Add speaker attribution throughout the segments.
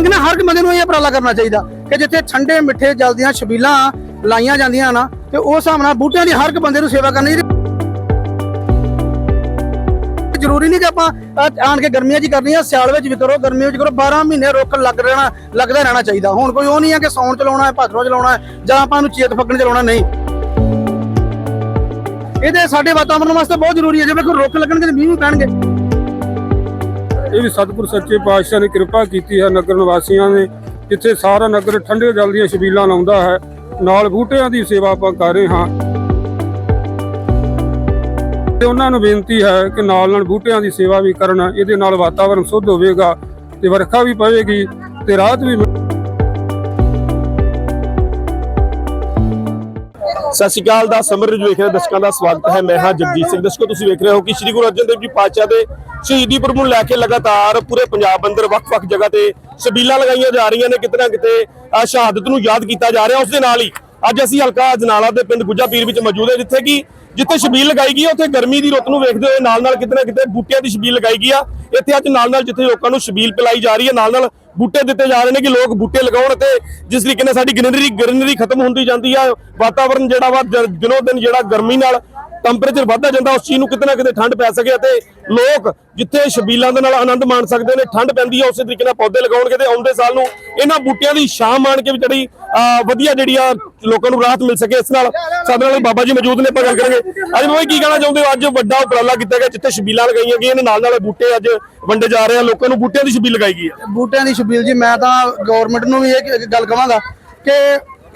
Speaker 1: ਮੈਂ ਕਹਿੰਦਾ ਹਰ ਇੱਕ ਬੰਦੇ ਨੂੰ ਇਹ ਉਪਰਾਲਾ ਕਰਨਾ ਚਾਹੀਦਾ ਕਿ ਜਿੱਥੇ ਠੰਡੇ, ਮਿੱਠੇ, ਜਲ ਦੀਆਂ ਛਬੀਲਾਂ ਲਾਈਆਂ ਜਾਂਦੀਆਂ ਨਾ ਤੇ ਉਸ ਹਿਸਾਬ ਨਾਲ ਬੂਟਿਆਂ ਦੀ ਹਰ ਇੱਕ ਬੰਦੇ ਨੂੰ ਸੇਵਾ ਕਰਨੀ ਜ਼ਰੂਰੀ ਨਹੀਂ ਕਿ ਆਪਾਂ ਆਣ ਕੇ ਗਰਮੀਆਂ 'ਚ ਕਰਨੀ ਆ ਸਿਆਲ ਵਿੱਚ ਵੀ ਕਰੋ, ਗਰਮੀਆਂ ਵਿੱਚ ਕਰੋ 12 ਮਹੀਨੇ ਰੁੱਖ ਲੱਗ ਰਹਿਣਾ, ਲੱਗਦਾ ਰਹਿਣਾ ਚਾਹੀਦਾ। ਹੁਣ ਕੋਈ ਉਹ ਨਹੀਂ ਹੈ ਕਿ ਸੌਣ ਚਲਾਉਣਾ ਹੈ, ਭਾਦਰੋਂ ਚਲਾਉਣਾ ਹੈ ਜਾਂ ਆਪਾਂ ਨੂੰ ਚੇਤ ਫੱਗਣ ਚਲਾਉਣਾ ਨਹੀਂ। ਇਹਦੇ ਸਾਡੇ ਵਾਤਾਵਰਣ ਵਾਸਤੇ ਬਹੁਤ ਜ਼ਰੂਰੀ ਹੈ। ਜਿਵੇਂ ਕੋਈ ਰੁੱਖ ਲੱਗਣਗੇ ਤੇ ਮੀਂਹ ਵੀ ਪੈਣਗੇ।
Speaker 2: ਇਹ ਵੀ ਸਤਿਗੁਰ ਸੱਚੇ ਪਾਤਸ਼ਾਹ ਨੇ ਕਿਰਪਾ ਕੀਤੀ ਹੈ ਨਗਰ ਨਿਵਾਸੀਆਂ ਨੇ, ਜਿੱਥੇ ਸਾਰਾ ਨਗਰ ਠੰਡੇ ਜਲ ਦੀਆਂ ਛਬੀਲਾਂ ਲਾਉਂਦਾ ਹੈ, ਨਾਲ ਬੂਟਿਆਂ ਦੀ ਸੇਵਾ ਆਪਾਂ ਕਰ ਰਹੇ ਹਾਂ। ਤੇ ਉਹਨਾਂ ਨੂੰ ਬੇਨਤੀ ਹੈ ਕਿ ਨਾਲ ਨਾਲ ਬੂਟਿਆਂ ਦੀ ਸੇਵਾ ਵੀ ਕਰਨ, ਇਹਦੇ ਨਾਲ ਵਾਤਾਵਰਣ ਸ਼ੁੱਧ ਹੋਵੇਗਾ ਤੇ ਵਰਖਾ ਵੀ ਪਵੇਗੀ ਤੇ ਰਾਹਤ ਵੀ
Speaker 3: ਸਤਿ ਸ਼੍ਰੀ ਅਕਾਲ ਦਾ ਸਮਰ ਰਿਜ ਵੇਖ ਰਹੇ ਦਰਸ਼ਕਾਂ ਦਾ ਸਵਾਗਤ ਹੈ। ਮੈਂ ਹਾਂ ਜਗਜੀਤ ਸਿੰਘ। ਦਰਸ਼ਕੋ, ਤੁਸੀਂ ਵੇਖ ਰਹੇ ਹੋ ਕਿ ਸ੍ਰੀ ਗੁਰੂ ਅਰਜਨ ਦੇਵ ਜੀ ਪਾਤਸ਼ਾਹ ਦੇ ਸ਼ਹੀਦੀ ਪੁਰਬ ਨੂੰ ਲੈ ਕੇ ਲਗਾਤਾਰ ਪੂਰੇ ਪੰਜਾਬ ਅੰਦਰ ਵੱਖ-ਵੱਖ ਜਗ੍ਹਾ ਤੇ ਸਬੀਲਾਂ ਲਗਾਈਆਂ ਜਾ ਰਹੀਆਂ ਨੇ ਕਿਤੇ ਨਾ ਕਿਤੇ ਸ਼ਹਾਦਤ ਨੂੰ ਯਾਦ ਕੀਤਾ ਜਾ ਰਿਹਾ। ਉਸ ਦੇ ਨਾਲ ਹੀ ਅੱਜ ਅਸੀਂ ਹਲਕਾ ਅਜਨਾਲਾ ਦੇ ਪਿੰਡ ਗੁੱਜਾ ਪੀਰ ਵਿੱਚ ਮੌਜੂਦ ਹੈ, ਜਿੱਥੇ ਕਿ ਜਿੱਥੇ ਸ਼ਬੀਲ ਲਗਾਈ ਗਈ ਹੈ, ਉੱਥੇ ਗਰਮੀ ਦੀ ਰੁੱਤ ਨੂੰ ਵੇਖਦੇ ਹੋਏ ਨਾਲ ਨਾਲ ਕਿਤੇ ਨਾ ਕਿਤੇ ਬੂਟਿਆਂ ਦੀ ਸ਼ਬੀਲ ਲਗਾਈ ਗਈ ਆ। ਇੱਥੇ ਅੱਜ ਨਾਲ ਨਾਲ ਜਿੱਥੇ ਲੋਕਾਂ ਨੂੰ ਸ਼ਬੀਲ ਪਿਲਾਈ ਜਾ ਰਹੀ ਹੈ ਨਾਲ ਨਾਲ ਬੂਟੇ ਦਿੱਤੇ ਜਾ ਰਹੇ ਨੇ ਕਿ ਲੋਕ ਬੂਟੇ ਲਗਾਉਣ ਤੇ ਜਿਸ ਤਰੀਕੇ ਨਾਲ ਸਾਡੀ ਗ੍ਰੀਨਰੀ ਗ੍ਰੀਨਰੀ ਖਤਮ ਹੁੰਦੀ ਜਾਂਦੀ ਆ। ਵਾਤਾਵਰਣ ਜਿਹੜਾ ਵਾ ਦਿਨੋ ਦਿਨ ਜਿਹੜਾ ਗਰਮੀ ਨਾਲ ਟੈਂਪਰੇਚਰ ਵੱਧਦਾ ਜਾਂਦਾ, ਉਸ ਚੀਜ਼ ਨੂੰ ਕਿਤੇ ਨਾ ਕਿਤੇ ਠੰਡ ਪੈ ਸਕੇ ਅਤੇ ਲੋਕ ਜਿੱਥੇ ਛਬੀਲਾਂ ਦੇ ਨਾਲ ਆਨੰਦ ਮਾਣ ਸਕਦੇ ਨੇ, ਠੰਡ ਪੈਂਦੀ ਆ, ਉਸੇ ਤਰੀਕੇ ਨਾਲ ਪੌਦੇ ਲਗਾਉਣਗੇ ਤੇ ਆਉਂਦੇ ਸਾਲ ਨੂੰ ਇਹਨਾਂ ਬੂਟਿਆਂ ਦੀ ਛਾਂ ਮਾਣ ਕੇ ਵੀ ਜਿਹੜੀ ਵਧੀਆ ਜਿਹੜੀ ਆ ਲੋਕਾਂ ਨੂੰ ਰਾਹਤ ਮਿਲ ਸਕੇ, ਇਸ ਨਾਲ ਸਾਡੇ ਨਾਲ ਬਾਬਾ ਜੀ ਮੌਜੂਦ ਨੇ, ਆਪਾਂ ਗੱਲ ਕਰਾਂਗੇ। ਅੱਜ ਬਾਬਾ ਕੀ ਕਹਿਣਾ ਚਾਹੁੰਦੇ ਹੋ? ਅੱਜ ਵੱਡਾ ਉਪਰਾਲਾ ਕੀਤਾ ਗਿਆ, ਜਿੱਥੇ ਸ਼ਬੀਲਾਂ ਲਗਾਈਆਂ ਗਈਆਂ ਨੇ ਨਾਲ ਨਾਲ ਬੂਟੇ ਅੱਜ ਵੰਡੇ ਜਾ ਰਹੇ ਆ, ਲੋਕਾਂ ਨੂੰ ਬੂਟਿਆਂ ਦੀ ਸ਼ਬੀਲ ਲਗਾਈ ਗਈ ਹੈ
Speaker 1: ਬੂਟਿਆਂ ਦੀ ਸ਼ਬੀਲ ਜੀ, ਮੈਂ ਤਾਂ ਗਵਰਨਮੈਂਟ ਨੂੰ ਵੀ ਇਹ ਗੱਲ ਕਹਾਂਗਾ ਕਿ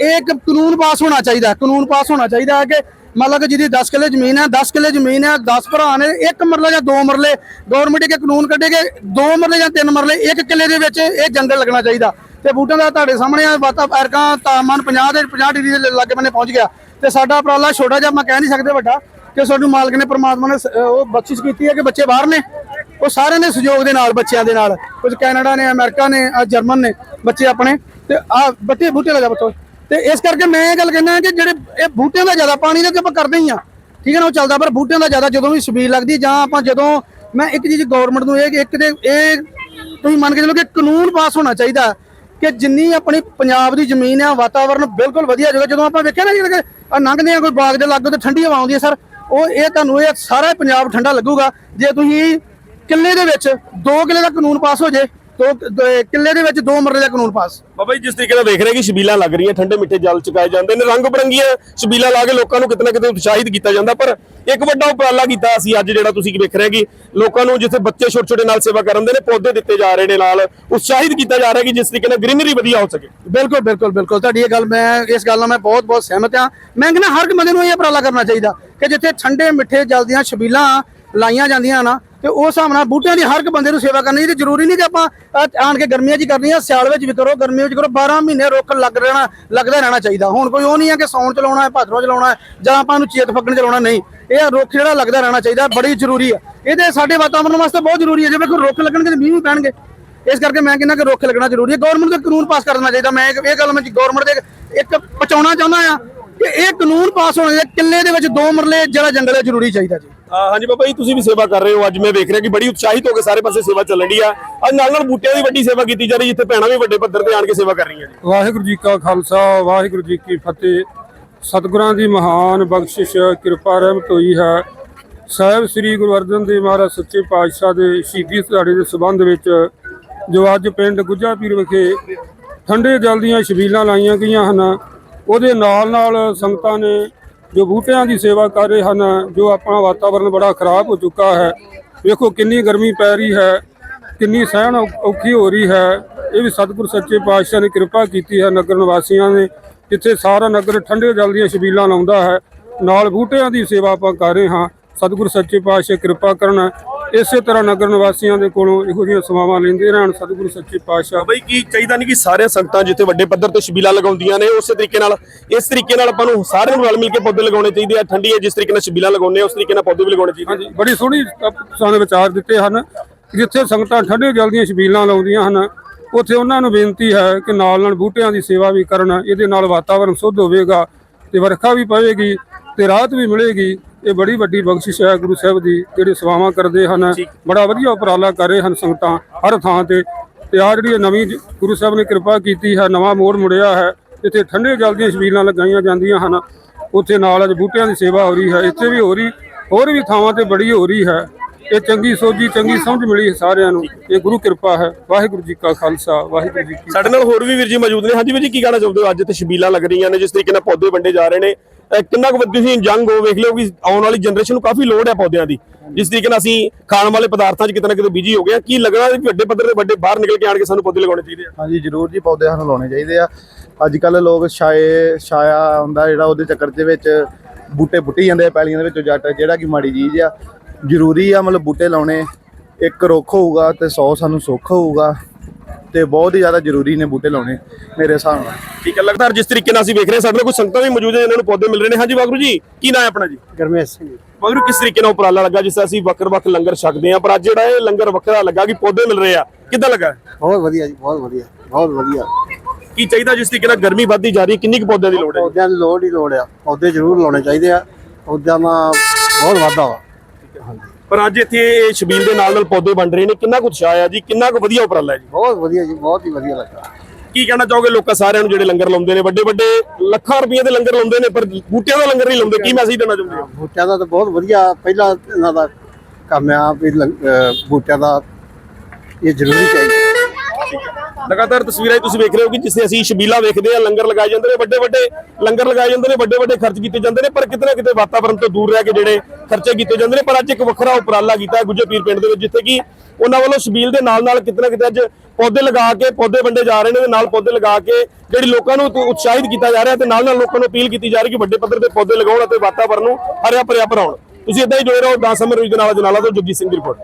Speaker 1: ਇਹ ਇੱਕ ਕਾਨੂੰਨ ਪਾਸ ਹੋਣਾ ਚਾਹੀਦਾ, ਕਾਨੂੰਨ ਪਾਸ ਹੋਣਾ ਚਾਹੀਦਾ ਹੈ ਕਿ ਮਤਲਬ ਕਿ ਜਿਹਦੀ 10 ਕਿੱਲੇ ਜ਼ਮੀਨ ਹੈ 10 ਕਿੱਲੇ ਜ਼ਮੀਨ ਹੈ 10 ਭਰਾ ਨੇ, ਇੱਕ ਮਰਲਾ ਜਾਂ ਦੋ ਮਰਲੇ ਗਵਰਨਮੈਂਟ ਇੱਕ ਕਾਨੂੰਨ ਕੱਢੇ ਕਿ ਦੋ ਮਰਲੇ ਜਾਂ ਤਿੰਨ ਮਰਲੇ, ਇੱਕ ਕਿੱਲੇ ਦੇ ਵਿੱਚ ਇਹ ਜੰਗਲ ਲੱਗਣਾ ਚਾਹੀਦਾ। ਤੇ ਬੂਟਿਆਂ ਦਾ ਤੁਹਾਡੇ ਸਾਹਮਣੇ ਆ, ਵਾਤਾ ਐਰਕਾਂ ਤਾਪਮਾਨ 50 ਦੇ 50 ਡਿਗਰੀ ਦੇ ਲਾਗੇ ਬੰਨੇ ਪਹੁੰਚ ਗਿਆ। ਤੇ ਸਾਡਾ ਉਪਰਾਲਾ ਛੋਟਾ ਜਿਹਾ, ਮੈਂ ਕਹਿ ਨਹੀਂ ਸਕਦੇ ਵੱਡਾ, ਕਿ ਸਾਨੂੰ ਮਾਲਕ ਨੇ, ਪ੍ਰਮਾਤਮਾ ਨੇ ਸ- ਉਹ ਬਖਸ਼ਿਸ਼ ਕੀਤੀ ਹੈ ਕਿ ਬੱਚੇ ਬਾਹਰ ਨੇ। ਉਹ ਸਾਰਿਆਂ ਦੇ ਸਹਿਯੋਗ ਦੇ ਨਾਲ, ਬੱਚਿਆਂ ਦੇ ਨਾਲ। ਕੁਝ ਕੈਨੇਡਾ ਨੇ, ਅਮਰੀਕਾ ਨੇ ਆ ਜਰਮਨ ਨੇ, ਬੱਚੇ ਆਪਣੇ। ਤੇ ਆ ਬੱਚੇ ਬੂਟੇ ਲਗਾ ਬੱਚੋ। ਤੇ ਇਸ ਕਰਕੇ ਮੈਂ ਇਹ ਗੱਲ ਕਹਿੰਦਾ ਕਿ ਜਿਹੜੇ ਇਹ ਬੂਟਿਆਂ ਦਾ ਜ਼ਿਆਦਾ ਪਾਣੀ ਦਾ ਤੇ ਆਪਾਂ ਕਰਦੇ ਹੀ ਆ ਠੀਕ ਹੈ ਨਾ, ਉਹ ਚੱਲਦਾ, ਪਰ ਬੂਟਿਆਂ ਦਾ ਜ਼ਿਆਦਾ ਜਦੋਂ ਵੀ ਛਬੀਲ ਲੱਗਦੀ, ਜਾਂ ਆਪਾਂ ਜਦੋਂ ਮੈਂ ਇੱਕ ਚੀਜ਼ ਗਵਰਨਮੈਂਟ ਨੂੰ ਇਹ ਕਿ ਇੱਕ ਤੇ ਇਹ ਤੁਸੀਂ ਮੰਨ ਕੇ ਚੱਲੋ ਕਿ ਕਾਨੂੰਨ ਪਾਸ ਹੋਣਾ ਚਾਹੀਦਾ ਕਿ ਜਿੰਨੀ ਆਪਣੀ ਪੰਜਾਬ ਦੀ ਜ਼ਮੀਨ ਆ, ਵਾਤਾਵਰਨ ਬਿਲਕੁਲ ਵਧੀਆ ਜਗ੍ਹਾ, ਜਦੋਂ ਆਪਾਂ ਵੇਖਿਆ ਨਾ ਜਿਹੜੇ ਆ ਲੰਘਦੇ ਆ, ਕੋਈ ਬਾਗ ਦੇ ਲਾਗੋਂ ਤੇ ਠੰਡੀ ਹਵਾ ਆਉਂਦੀ ਹੈ, ਸਰ, ਉਹ ਇਹ ਤੁਹਾਨੂੰ ਇਹ ਸਾਰਾ ਪੰਜਾਬ ਠੰਡਾ ਲੱਗੂਗਾ। ਜੇ ਤੁਸੀਂ ਕਿੱਲੇ ਦੇ ਵਿੱਚ 2 ਕਿੱਲੇ ਦਾ ਕਾਨੂੰਨ ਪਾਸ ਹੋ ਜੇ ਦੋ ਦੋ- ਕਿੱਲੇ ਦੇ ਵਿੱਚ 2 ਮਰਲੇ ਦਾ ਕਾਨੂੰਨ ਪਾਸ।
Speaker 3: ਬਾਬਾ ਜੀ ਜਿਸ ਤਰੀਕੇ ਨਾਲ ਦੇਖ ਰਹੇ ਕਿ ਛਬੀਲਾਂ ਲੱਗ ਰਹੀਆਂ ਠੰਡੇ ਮਿੱਠੇ ਜਲ ਚੁਕਾਏ ਜਾਂਦੇ ਨੇ ਰੰਗ ਬਰੰਗੀਆਂ ਛਬੀਲਾਂ ਲਾ ਕੇ ਲੋਕਾਂ ਨੂੰ ਕਿਤੇ ਨਾ ਕਿਤੇ ਉਤਸ਼ਾਹਿਤ ਕੀਤਾ ਜਾਂਦਾ ਪਰ ਇੱਕ ਵੱਡਾ ਉਪਰਾਲਾ ਕੀਤਾ ਅਸੀਂ ਅੱਜ ਜਿਹੜਾ ਤੁਸੀਂ ਵੇਖ ਰਹੇ ਕਿ ਲੋਕਾਂ ਨੂੰ ਜਿੱਥੇ ਬੱਚੇ ਛੋਟੇ ਛੋਟੇ ਨਾਲ ਸੇਵਾ ਕਰਨ ਦੇ ਨੇ ਪੌਦੇ ਦਿੱਤੇ ਜਾ ਰਹੇ ਨੇ ਨਾਲ ਉਤਸ਼ਾਹਿਤ ਕੀਤਾ ਜਾ ਰਿਹਾ ਕਿ ਜਿਸ ਤਰੀਕੇ ਨਾਲ ਗ੍ਰੀਨਰੀ ਵਧੀਆ ਹੋ ਸਕੇ।
Speaker 1: ਬਿਲਕੁਲ ਬਿਲਕੁਲ ਬਿਲਕੁਲ। ਤੁਹਾਡੀ ਇਹ ਗੱਲ ਮੈਂ ਇਸ ਗੱਲ ਨਾਲ ਮੈਂ ਬਹੁਤ ਬਹੁਤ ਸਹਿਮਤ ਹਾਂ। ਮੈਂ ਕਹਿੰਦਾ ਹਰ ਇੱਕ ਬੰਦੇ ਨੂੰ ਇਹ ਉਪਰਾਲਾ ਕਰਨਾ ਚਾਹੀਦਾ ਕਿ ਜਿੱਥੇ ਠੰਡੇ ਮਿੱਠੇ ਜਲ ਦੀਆਂ ਛਬੀਲਾਂ ਲਾਈਆਂ ਜਾਂਦੀਆਂ ਨਾ ਤੇ ਉਸ ਹਿਸਾਬ ਨਾਲ ਬੂਟਿਆਂ ਦੀ ਹਰ ਇੱਕ ਬੰਦੇ ਨੂੰ ਸੇਵਾ ਕਰਨੀ ਚਾਹੀਦੀ ਜ਼ਰੂਰੀ ਨਹੀਂ ਕਿ ਆਪਾਂ ਅਹ, ਆਣ ਕੇ ਗਰਮੀਆਂ 'ਚ ਹੀ ਕਰਨੀ ਆ ਸਿਆਲ ਵਿੱਚ ਵੀ ਕਰੋ ਗਰਮੀਆਂ ਵਿੱਚ ਕਰੋ 12 ਮਹੀਨੇ ਰੁੱਖ ਲੱਗ ਰਹਿਣਾ ਲੱਗਦਾ ਰਹਿਣਾ ਚਾਹੀਦਾ। ਹੁਣ ਕੋਈ ਉਹ ਨਹੀਂ ਹੈ ਕਿ ਸੌਣ ਚਲਾਉਣਾ ਹੈ ਭਾਦਰੋਂ ਚਲਾਉਣਾ ਹੈ ਜਾਂ ਆਪਾਂ ਨੂੰ ਚੇਤ ਫੱਗਣ ਚਲਾਉਣਾ ਨਹੀਂ। ਇਹ ਰੁੱਖ ਜਿਹੜਾ ਲੱਗਦਾ ਰਹਿਣਾ ਚਾਹੀਦਾ ਬੜੀ ਜ਼ਰੂਰੀ ਹੈ ਇਹਦੇ ਸਾਡੇ ਵਾਤਾਵਰਣ ਵਾਸਤੇ ਬਹੁਤ ਜ਼ਰੂਰੀ ਹੈ ਜਿਵੇਂ ਕੋਈ ਰੁੱਖ ਲੱਗਣਗੇ ਤੇ ਮੀਂਹ ਵੀ ਪੈਣਗੇ। ਇਸ ਕਰਕੇ ਮੈਂ ਕਹਿੰਦਾ ਕਿ ਰੁੱਖ ਲੱਗਣਾ ਜ਼ਰੂਰੀ ਹੈ ਗਵਰਨਮੈਂਟ ਦਾ ਕਾਨੂੰਨ ਪਾਸ ਕਰਨਾ ਚਾਹੀਦਾ। ਮੈਂ ਇਹ ਇਹ ਗੱਲ ਮੈਂ ਗਵਰਨਮੈਂਟ ਦੇ ਇੱਕ ਪਹੁੰਚਾਉਣਾ ਚਾਹੁੰਦਾ ਆ ਕਿ ਇਹ ਕਾਨੂੰਨ ਪਾਸ ਹੋਣਾ ਚਾਹੀਦਾ। ਕਿੱਲੇ ਦੇ ਵਿੱਚ ਦੋ ਮਰਲੇ ਜਿਹੜਾ ਜੰਗਲ ਹੈ ਜ਼ਰੂਰੀ ਚਾਹੀਦਾ ਜੀ।
Speaker 3: ਹਾਂਜੀ ਬਾਬਾ ਜੀ, ਤੁਸੀਂ ਵੀ ਸੇਵਾ ਕਰ ਰਹੇ ਹੋ। ਅੱਜ ਮੈਂ ਵੇਖ ਰਿਹਾ ਕਿ ਬੜੀ ਉਤਸ਼ਾਹਿਤ ਹੋ ਕੇ ਸਾਰੇ ਪਾਸੇ ਸੇਵਾ ਚੱਲਣ ਦੀ ਆ। ਅੱਜ ਨਾਲ ਨਾਲ ਬੂਟਿਆਂ ਦੀ ਵੱਡੀ ਸੇਵਾ ਕੀਤੀ ਜਾ ਰਹੀ, ਜਿੱਥੇ ਭੈਣਾਂ ਵੀ ਵੱਡੇ ਪੱਧਰ ਤੇ ਆਣ ਕੇ ਸੇਵਾ ਕਰ ਰਹੀਆਂ ਜੀ
Speaker 2: ਵਾਹਿਗੁਰੂ ਜੀ ਕਾ ਖਾਲਸਾ, ਵਾਹਿਗੁਰੂ ਜੀ ਕੀ ਫਤਿਹ। ਸਤਿਗੁਰਾਂ ਦੀ ਮਹਾਨ ਬਖਸ਼ਿਸ਼, ਕਿਰਪਾ, ਰਹਿਮਤ ਹੋਈ ਹੈ। ਸਾਹਿਬ ਸ੍ਰੀ ਗੁਰੂ ਅਰਜਨ ਦੇਵ ਮਹਾਰਾਜ ਸੱਚੇ ਪਾਤਸ਼ਾਹ ਦੇ ਸ਼ਹੀਦੀ ਦਿਹਾੜੇ ਦੇ ਸਬੰਧ ਵਿੱਚ ਜੋ ਅੱਜ ਪਿੰਡ ਗੁੱਜਾ ਪੀਰ ਵਿਖੇ ਠੰਡੇ ਜਲ ਦੀਆਂ ਛਬੀਲਾਂ ਲਾਈਆਂ ਗਈਆਂ ਹਨ, ਉਹਦੇ ਨਾਲ ਨਾਲ ਸੰਗਤਾਂ ਨੇ ਜੋ ਬੂਟਿਆਂ ਦੀ ਸੇਵਾ ਕਰ ਰਹੇ ਹਨ, ਜੋ ਆਪਣਾ ਵਾਤਾਵਰਣ ਬੜਾ ਖਰਾਬ ਹੋ ਚੁੱਕਾ ਹੈ। ਵੇਖੋ ਕਿੰਨੀ ਗਰਮੀ ਪੈ ਰਹੀ ਹੈ, ਕਿੰਨੀ ਸਹਿਣ ਔ- ਔਖੀ ਹੋ ਰਹੀ ਹੈ। ਇਹ ਵੀ ਸਤਿਗੁਰ ਸੱਚੇ ਪਾਤਸ਼ਾਹ ਨੇ ਕਿਰਪਾ ਕੀਤੀ ਹੈ ਨਗਰ ਨਿਵਾਸੀਆਂ ਨੇ, ਜਿੱਥੇ ਸਾਰਾ ਨਗਰ ਠੰਡੇ ਜਲ ਦੀਆਂ ਛਬੀਲਾਂ ਲਾਉਂਦਾ ਹੈ। ਨਾਲ ਬੂਟਿਆਂ ਦੀ ਸੇਵਾ ਆਪਾਂ ਕਰ ਰਹੇ ਹਾਂ। ਸਤਿਗੁਰ ਸੱਚੇ ਪਾਤਸ਼ਾਹ ਕਿਰਪਾ ਕਰਨ ਇਸੇ ਤਰ੍ਹਾਂ ਨਗਰ ਨਿਵਾਸੀਆਂ ਦੇ ਕੋਲੋਂ ਇਹੋ ਜਿਹੀਆਂ ਸੇਵਾਵਾਂ ਲੈਂਦੇ ਰਹਿਣ ਸਤਿਗੁਰ ਸੱਚੇ ਪਾਤਸ਼ਾਹ।
Speaker 3: ਜੀ ਕੀ ਚਾਹੀਦਾ ਨਹੀਂ ਕਿ ਸਾਰੇ ਸੰਗਤਾਂ ਜਿੱਥੇ ਵੱਡੇ ਪੱਧਰ ਤੇ ਛਬੀਲਾਂ ਲਗਾਉਂਦੀਆਂ ਨੇ ਉਸੇ ਤਰੀਕੇ ਨਾਲ ਇਸ ਤਰੀਕੇ ਨਾਲ ਆਪਾਂ ਨੂੰ ਸਾਰਿਆਂ ਨੂੰ ਰਲ ਮਿਲ ਕੇ ਪੌਦੇ ਲਗਾਉਣੇ ਚਾਹੀਦੇ ਆ। ਠੰਡੀ ਹੈ ਜਿਸ ਤਰੀਕੇ ਨਾਲ ਛਬੀਲਾਂ ਲਗਾਉਂਦੇ ਆ ਉਸ ਤਰੀਕੇ ਨਾਲ ਪੌਦੇ ਵੀ ਲਗਾਉਣੇ ਚਾਹੀਦੇ
Speaker 2: ਹਾਂਜੀ ਬੜੀ ਸੋਹਣੀ ਸਾਨੂੰ ਵਿਚਾਰ ਦਿੱਤੇ ਹਨ। ਜਿੱਥੇ ਸੰਗਤਾਂ ਠੰਡੇ ਜਲ ਦੀਆਂ ਛਬੀਲਾਂ ਲਾਉਂਦੀਆਂ ਹਨ ਉੱਥੇ ਉਹਨਾਂ ਨੂੰ ਬੇਨਤੀ ਹੈ ਕਿ ਨਾਲ ਨਾਲ ਬੂਟਿਆਂ ਦੀ ਸੇਵਾ ਵੀ ਕਰਨ ਇਹਦੇ ਨਾਲ ਵਾਤਾਵਰਣ ਸ਼ੁੱਧ ਹੋਵੇਗਾ ਤੇ ਵਰਖਾ ਵੀ ਪਵੇਗੀ ਤੇ ਰਾਹਤ ਵੀ ਮਿਲੇਗੀ। ਇਹ ਬੜੀ ਵੱਡੀ ਬਖਸ਼ਿਸ਼ ਹੈ ਗੁਰੂ ਸਾਹਿਬ ਦੀ ਜਿਹੜੇ ਸੇਵਾਵਾਂ ਕਰਦੇ ਹਨ ਬੜਾ ਵਧੀਆ ਉਪਰਾਲਾ ਕਰ ਰਹੇ ਹਨ ਸੰਗਤਾਂ ਹਰ ਥਾਂ ਤੇ। ਤੇ ਆ ਜਿਹੜੀ ਨਵੀਂ ਗੁਰੂ ਸਾਹਿਬ ਨੇ ਕਿਰਪਾ ਕੀਤੀ ਹੈ ਨਵਾਂ ਮੋੜ ਮੁੜਿਆ ਹੈ ਇੱਥੇ ਠੰਡੇ ਜਲ ਦੀਆਂ ਛਬੀਲਾਂ ਲਗਾਈਆਂ ਜਾਂਦੀਆਂ ਹਨ। ਉੱਥੇ ਨਾਲ ਅੱਜ ਬੂਟਿਆਂ ਦੀ ਸੇਵਾ ਹੋ ਰਹੀ ਹੈ ਇੱਥੇ ਵੀ ਹੋ ਰਹੀ ਹੋਰ ਵੀ ਥਾਵਾਂ ਤੇ ਬੜੀ ਹੋ ਰਹੀ ਹੈ। ਇਹ ਚੰਗੀ ਸੋਝੀ ਚੰਗੀ ਸਮਝ ਮਿਲੀ ਸਾਰਿਆਂ ਨੂੰ। ਇਹ ਗੁਰੂ ਕਿਰਪਾ ਹੈ ਵਾਹਿਗੁਰੂ ਜੀ ਕਾ ਖਾਲਸਾ ਵਾਹਿਗੁਰੂ ਜੀ ਕੀ
Speaker 3: ਸਾਡੇ ਨਾਲ ਹੋਰ ਵੀ ਵੀਰ ਜੀ ਮੌਜੂਦ ਨੇ। ਹਾਂਜੀ ਵੀਰ ਜੀ ਕੀ ਕਹਿਣਾ ਚਾਹੁੰਦੇ ਹੋ? ਅੱਜ ਤੇ ਛਬੀਲਾਂ ਲੱਗ ਰਹੀਆਂ ਨੇ ਜਿਸ ਤਰੀਕੇ ਨਾਲ ਪੌਦੇ ਵੰਡੇ ਜਾ ਰਹੇ ਨੇ। ਕਿੰਨਾ ਕੁ ਤੁਸੀਂ ਜੰਗ ਹੋ ਵੇਖ ਲਿਓ ਕਿ ਆਉਣ ਵਾਲੀ ਜਨਰੇਸ਼ਨ ਨੂੰ ਕਾਫੀ ਲੋੜ ਹੈ ਪੌਦਿਆਂ ਦੀ। ਜਿਸ ਤਰੀਕੇ ਨਾਲ ਅਸੀਂ ਖਾਣ ਵਾਲੇ ਪਦਾਰਥਾਂ 'ਚ ਕਿਤੇ ਨਾ ਕਿਤੇ ਬਿਜ਼ੀ ਹੋ ਗਏ ਕੀ ਲੱਗਣਾ ਵੀ ਵੱਡੇ ਪੱਧਰ ਤੇ ਵੱਡੇ ਬਾਹਰ ਨਿਕਲ ਕੇ ਆਣ ਕੇ ਸਾਨੂੰ ਪੌਦੇ ਲਗਾਉਣੇ ਚਾਹੀਦੇ ਆ?
Speaker 4: ਹਾਂਜੀ, ਜ਼ਰੂਰ ਜੀ ਪੌਦੇ ਸਾਨੂੰ ਲਾਉਣੇ ਚਾਹੀਦੇ ਆ। ਅੱਜ ਕੱਲ ਲੋਕ ਛਾਏ, ਛਾਇਆ ਹੁੰਦਾ ਜਿਹੜਾ ਉਹਦੇ ਚੱਕਰ ਦੇ ਵਿੱਚ ਬੂਟੇ ਪੁੱਟੀ ਜਾਂਦੇ ਆ ਪੈਲੀਆਂ ਦੇ ਵਿੱਚੋਂ ਜੱਟ, ਜਿਹੜਾ ਕਿ ਮਾੜੀ ਚੀਜ਼ ਆ। ਜ਼ਰੂਰੀ ਆ ਮਤਲਬ ਬੂਟੇ ਲਾਉਣੇ। ਇੱਕ ਰੁੱਖ ਹੋਊਗਾ ਤੇ 100 ਸਾਨੂੰ ਸੁੱਖ ਹੋਊਗਾ। ਤੇ ਬਹੁਤ ਹੀ ਜ਼ਿਆਦਾ ਜ਼ਰੂਰੀ ਨੇ ਬੂਟੇ ਲਾਉਣੇ ਮੇਰੇ ਹਿਸਾਬ ਨਾਲ।
Speaker 3: ਠੀਕ ਹੈ ਲਗਾਤਾਰ ਜਿਸ ਤਰੀਕੇ ਨਾਲ ਅਸੀਂ ਵੇਖ ਰਹੇ ਹਾਂ ਸਾਡੇ ਨਾਲ ਕੁਝ ਸੰਗਤਾਂ ਵੀ ਮੌਜੂਦ ਹੈ ਇਹਨਾਂ ਨੂੰ ਪੌਦੇ ਮਿਲ ਰਹੇ ਨੇ। ਹਾਂਜੀ ਵਾਗਰੂ ਜੀ ਕੀ ਨਾਮ ਹੈ ਆਪਣਾ ਜੀ?
Speaker 1: ਗਰਮੇਸ਼ ਸਿੰਘ
Speaker 3: ਵਾਗਰੂ ਕਿਸ ਤਰੀਕੇ ਨਾਲ ਉਪਰਾਲਾ ਲੱਗਾ ਜਿਸ ਤਰ੍ਹਾਂ ਅਸੀਂ ਵੱਖ-ਵੱਖ ਲੰਗਰ ਛਕਦੇ ਹਾਂ ਪਰ ਅੱਜ ਜਿਹੜਾ ਇਹ ਲੰਗਰ ਵੱਖਰਾ ਲੱਗਾ ਕਿ ਪੌਦੇ ਮਿਲ ਰਹੇ ਆ ਕਿੱਦਾਂ ਲੱਗਾ?
Speaker 5: ਬਹੁਤ ਵਧੀਆ ਜੀ ਬਹੁਤ ਵਧੀਆ ਬਹੁਤ ਵਧੀਆ।
Speaker 3: ਕੀ ਚਾਹੀਦਾ ਜਿਸ ਤਰੀਕੇ ਨਾਲ ਗਰਮੀ ਵੱਧਦੀ ਜਾ ਰਹੀ ਹੈ ਕਿੰਨੀ ਕੁ ਪੌਦਿਆਂ ਦੀ ਲੋੜ ਹੈ?
Speaker 5: ਪੌਦਿਆਂ ਦੀ ਲੋੜ ਹੀ ਲੋੜ ਆ ਪੌਦੇ ਜ਼ਰੂਰ ਲਾਉਣੇ ਚਾਹੀਦੇ ਆ ਪੌਦਿਆਂ ਦਾ ਬਹੁਤ ਵਾਧਾ ਵਾ।
Speaker 3: ਪਰ ਅੱਜ ਇੱਥੇ ਇਹ ਛਬੀਲ ਦੇ ਨਾਲ ਨਾਲ ਪੌਦੇ ਵੰਡ ਰਹੇ ਨੇ। ਕਿੰਨਾ ਕੁ ਉਤਸ਼ਾਹ ਆ ਜੀ? ਕਿੰਨਾ ਕੁ ਵਧੀਆ ਉਪਰਾਲਾ ਹੈ ਜੀ?
Speaker 5: ਬਹੁਤ ਵਧੀਆ ਜੀ ਬਹੁਤ ਹੀ ਵਧੀਆ ਲੱਗਾ।
Speaker 3: ਕੀ ਕਹਿਣਾ ਚਾਹੋਗੇ? ਲੋਕਾਂ ਸਾਰਿਆਂ ਨੂੰ ਜਿਹੜੇ ਲੰਗਰ ਲਾਉਂਦੇ ਨੇ ਵੱਡੇ ਵੱਡੇ ਲੱਖਾਂ ਰੁਪਏ ਦੇ ਲੰਗਰ ਲਾਉਂਦੇ ਨੇ ਪਰ ਬੂਟਿਆਂ ਦਾ ਲੰਗਰ ਨਹੀਂ ਲਾਉਂਦੇ। ਕੀ ਮੈਸੇਜ ਦੇਣਾ ਚਾਹੁੰਦੇ ਹੋ?
Speaker 5: ਬੂਟਿਆਂ ਦਾ ਤਾਂ ਬਹੁਤ ਵਧੀਆ। ਪਹਿਲਾਂ ਇਹਨਾਂ ਦਾ ਕੰਮ ਆ ਵੀ ਬੂਟਿਆਂ ਦਾ ਇਹ ਜ਼ਰੂਰੀ ਚਾਹੀਦਾ।
Speaker 3: ਲਗਾਤਾਰ ਤਸਵੀਰਾਂ 'ਚ ਤੁਸੀਂ ਵੇਖ ਰਹੇ ਹੋ ਕਿ ਜਿੱਥੇ ਅਸੀਂ ਛਬੀਲਾ ਵੇਖਦੇ ਆ ਲੰਗਰ ਲਗਾਏ ਜਾਂਦੇ ਨੇ, ਵੱਡੇ ਵੱਡੇ ਲੰਗਰ ਲਗਾਏ ਜਾਂਦੇ ਨੇ, ਵੱਡੇ ਵੱਡੇ ਖਰਚ ਕੀਤੇ ਜਾਂਦੇ ਨੇ, ਪਰ ਕਿਤੇ ਨਾ ਕਿਤੇ ਵਾਤਾਵਰਣ ਤੋਂ ਦੂਰ ਰਹਿ ਕੇ ਜਿਹੜੇ ਖਰਚੇ ਕੀਤੇ ਜਾਂਦੇ ਨੇ, ਪਰ ਅੱਜ ਇੱਕ ਵੱਖਰਾ ਉਪਰਾਲਾ ਕੀਤਾ ਹੈ ਗੁੱਜਰ ਪੀਰ ਪਿੰਡ ਦੇ ਵਿੱਚ, ਜਿੱਥੇ ਕਿ ਉਹਨਾਂ ਵੱਲੋਂ ਸ਼ਬੀਲ ਦੇ ਨਾਲ ਨਾਲ ਕਿਤੇ ਨਾ ਕਿਤੇ ਅੱਜ ਪੌਦੇ ਲਗਾ ਕੇ, ਪੌਦੇ ਵੰਡੇ ਜਾ ਰਹੇ ਨੇ ਤੇ ਨਾਲ ਪੌਦੇ ਲਗਾ ਕੇ ਜਿਹੜੀ ਲੋਕਾਂ ਨੂੰ ਉਤਸ਼ਾਹਿਤ ਕੀਤਾ ਜਾ ਰਿਹਾ ਤੇ ਨਾਲ ਨਾਲ ਲੋਕਾਂ ਨੂੰ ਅਪੀਲ ਕੀਤੀ ਜਾ ਰਹੀ ਕਿ ਵੱਡੇ ਪੱਧਰ ਤੇ ਪੌਦੇ ਲਗਾਉਣ ਅਤੇ ਵਾਤਾਵਰਣ ਨੂੰ ਹਰਿਆ ਭਰਿਆ ਭਰਾਉਣ। ਤੁਸੀਂ ਇਦਾਂ ਹੀ ਜੁੜੇ ਰਹੋ 10 ਸਮੇਂ ਰੋਜ਼ ਦੇ ਨਾਲ ਜਨਾਲਾ ਤੋਂ ਜਗਜੀਤ ਸਿੰਘ ਦੀ ਰਿਪੋਰਟ।